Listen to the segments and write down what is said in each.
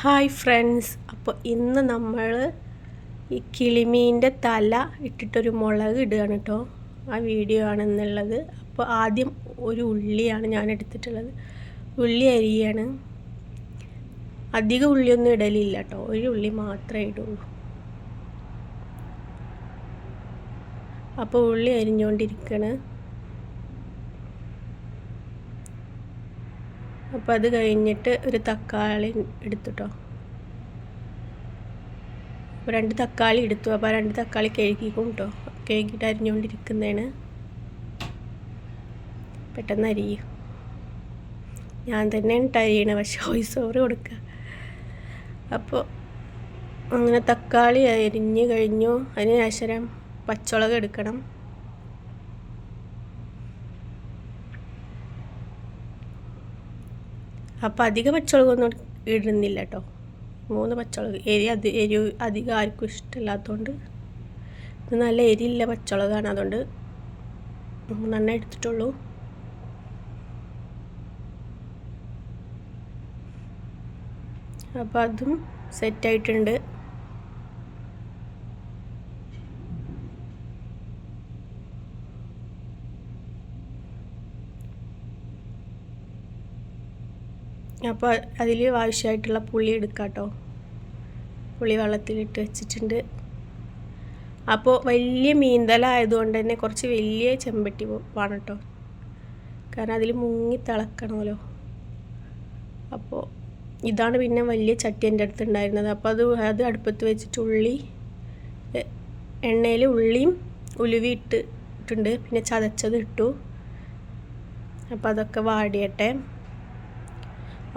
Hi friends അപ്പോൾ ഇന്ന് നമ്മൾ ഈ കിളിമീന്റെ തല ഇട്ടിട്ടൊരു മുളക് ഇടുകയാണ് കേട്ടോ ആ വീഡിയോ ആണെന്നുള്ളത് അപ്പോൾ ആദ്യം ഒരു ഉള്ളിയാണ് ഞാൻ എടുത്തിട്ടുള്ളത്. ഉള്ളി അരിയാണ്. അധികം ഉള്ളിയൊന്നും ഇടലില്ല കേട്ടോ ഒരു ഉള്ളി മാത്രമേ ഇടുള്ളൂ. അപ്പോൾ ഉള്ളി അരിഞ്ഞുകൊണ്ടിരിക്കണ് അപ്പോൾ അത് കഴിഞ്ഞിട്ട് ഒരു തക്കാളി എടുത്തുട്ടോ. അപ്പോൾ രണ്ട് തക്കാളി എടുത്തു. അപ്പോൾ രണ്ട് തക്കാളി കഴുകിക്കും കേട്ടോ കഴുകിയിട്ട് അരിഞ്ഞുകൊണ്ടിരിക്കുന്നതാണ് പെട്ടെന്ന് അരിയും. ഞാൻ തന്നെയാണ് അരിയണത് പക്ഷെ വോയിസ് ഓവർ കൊടുക്കുക അപ്പോൾ അങ്ങനെ തക്കാളി അരിഞ്ഞ് കഴിഞ്ഞു. അതിന് ശേഷം പച്ചമുളക് എടുക്കണം. അപ്പോൾ അധികം പച്ചമുളകൊന്നും ഇടുന്നില്ല കേട്ടോ മൂന്ന് പച്ചമുളക് എരി അത് എരി അധികം ആർക്കും ഇഷ്ടമില്ലാത്തതുകൊണ്ട് ഇത് നല്ല എരിയില്ല പച്ചമുളകാണ് അതുകൊണ്ട് നന്നായി എടുത്തിട്ടുള്ളൂ. അപ്പോൾ അതും സെറ്റായിട്ടുണ്ട് അപ്പോൾ അതിൽ ആവശ്യമായിട്ടുള്ള പുളി എടുക്കാം കേട്ടോ. പുളി വെള്ളത്തിലിട്ട് വെച്ചിട്ടുണ്ട്. അപ്പോൾ വലിയ മീന്തല ആയതുകൊണ്ട് തന്നെ കുറച്ച് വലിയ ചെമ്പട്ടി വേണം കേട്ടോ. കാരണം അതിൽ മുങ്ങി തിളക്കണമല്ലോ. അപ്പോൾ ഇതാണ് പിന്നെ വലിയ ചട്ടി എന്റെ അടുത്ത് ഉണ്ടായിരുന്നത്. അപ്പോൾ അത് അത് അടുപ്പത്ത് വെച്ചിട്ട് ഉള്ളി എണ്ണയിൽ ഉള്ളിയും ഉലുവി ഇട്ടിട്ടുണ്ട്. പിന്നെ ചതച്ചത് ഇട്ടു. അപ്പോൾ അതൊക്കെ വാടിയട്ടെ.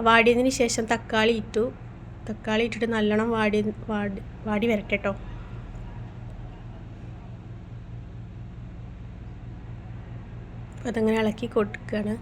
വാടിയതിന് ശേഷം തക്കാളി ഇട്ടു. തക്കാളി ഇട്ടിട്ട് നല്ലോണം വാടി വാടി വാടി വരട്ടെട്ടോ അതങ്ങനെ ഇളക്കി കൊടുക്കുകയാണ്